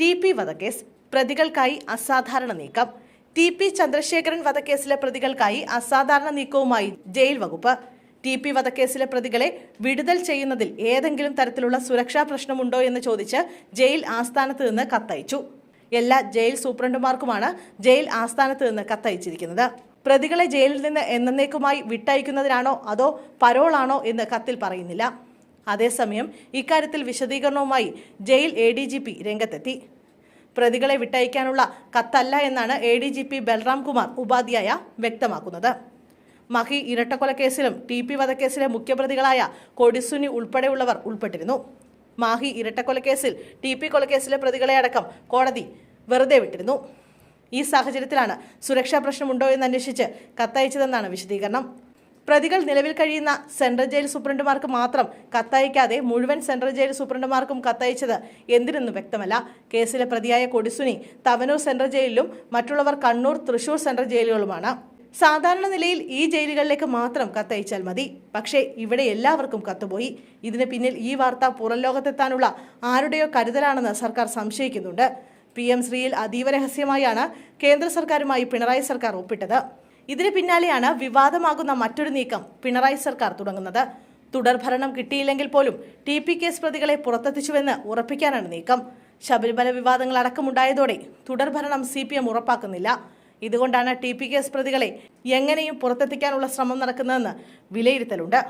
T P വധക്കേസ് പ്രതികൾക്കായി അസാധാരണ നീക്കം. ടി പി ചന്ദ്രശേഖരൻ വധക്കേസിലെ പ്രതികൾക്കായി അസാധാരണ നീക്കവുമായി ജയിൽ വകുപ്പ്. ടി പി വധക്കേസിലെ പ്രതികളെ വിടുതൽ ചെയ്യുന്നതിൽ ഏതെങ്കിലും തരത്തിലുള്ള സുരക്ഷാ പ്രശ്നമുണ്ടോ എന്ന് ചോദിച്ച് ജയിൽ ആസ്ഥാനത്ത് നിന്ന് കത്തയച്ചു. എല്ലാ ജയിൽ സൂപ്രണ്ടുമാർക്കുമാണ് ജയിൽ ആസ്ഥാനത്ത് നിന്ന് കത്തയച്ചിരിക്കുന്നത്. പ്രതികളെ ജയിലിൽ നിന്ന് എന്നേക്കുമായി വിട്ടയക്കുന്നതിനാണോ അതോ പരോളാണോ എന്ന് കത്തിൽ പറയുന്നില്ല. അതേസമയം ഇക്കാര്യത്തിൽ വിശദീകരണവുമായി jail A D G P രംഗത്തെത്തി. പ്രതികളെ വിട്ടയക്കാനുള്ള കത്തല്ല എന്നാണ് A D G P Balram Kumar Upadhyay വ്യക്തമാക്കുന്നത്. മഹി ഇരട്ടക്കൊലക്കേസിലും ടി പി വധക്കേസിലെ മുഖ്യപ്രതികളായ കൊടിസുനി ഉൾപ്പെടെയുള്ളവർ ഉൾപ്പെട്ടിരുന്നു. മാഹി ഇരട്ടക്കൊലക്കേസിൽ ടി പി കൊലക്കേസിലെ പ്രതികളെ അടക്കം കോടതി വെറുതെ വിട്ടിരുന്നു. ഈ സാഹചര്യത്തിലാണ് സുരക്ഷാ പ്രശ്നമുണ്ടോ എന്ന് അന്വേഷിച്ച് കത്തയച്ചതെന്നാണ് വിശദീകരണം. പ്രതികൾ നിലവിൽ കഴിയുന്ന സെൻട്രൽ ജയിൽ സൂപ്രണ്ടുമാർക്ക് മാത്രം കത്തയക്കാതെ മുഴുവൻ സെൻട്രൽ ജയിൽ സൂപ്രണ്ടുമാർക്കും കത്തയച്ചത് എന്തിനെന്ന് വ്യക്തമല്ല. കേസിലെ പ്രതിയായ കൊടിസുനി തവനൂർ സെൻട്രൽ ജയിലിലും മറ്റുള്ളവർ കണ്ണൂർ തൃശൂർ സെൻട്രൽ ജയിലുകളുമാണ്. സാധാരണ നിലയിൽ ഈ ജയിലുകളിലേക്ക് മാത്രം കത്തയച്ചാൽ മതി. പക്ഷേ ഇവിടെ എല്ലാവർക്കും കത്തുപോയി. ഇതിന് പിന്നിൽ ഈ വാർത്ത പുറം ലോകത്തെത്താനുള്ള ആരുടെയോ കരുതലാണെന്ന് സർക്കാർ സംശയിക്കുന്നുണ്ട്. പി എം ശ്രീയിൽ അതീവ രഹസ്യമായാണ് കേന്ദ്ര സർക്കാരുമായി പിണറായി സർക്കാർ ഒപ്പിട്ടത്. ഇതിന് പിന്നാലെയാണ് വിവാദമാകുന്ന മറ്റൊരു നീക്കം പിണറായി സർക്കാർ തുടങ്ങുന്നത്. തുടർഭരണം കിട്ടിയില്ലെങ്കിൽ പോലും ടി പി കേസ് പ്രതികളെ പുറത്തെത്തിച്ചുവെന്ന് ഉറപ്പിക്കാനാണ് നീക്കം. ശബരിമല വിവാദങ്ങൾ അടക്കമുണ്ടായതോടെ തുടർഭരണം സി പി എം ഉറപ്പാക്കുന്നില്ല. ഇതുകൊണ്ടാണ് ടി പി കേസ് പ്രതികളെ എങ്ങനെയും പുറത്തെത്തിക്കാനുള്ള ശ്രമം നടക്കുന്നതെന്ന് വിലയിരുത്തലുണ്ട്.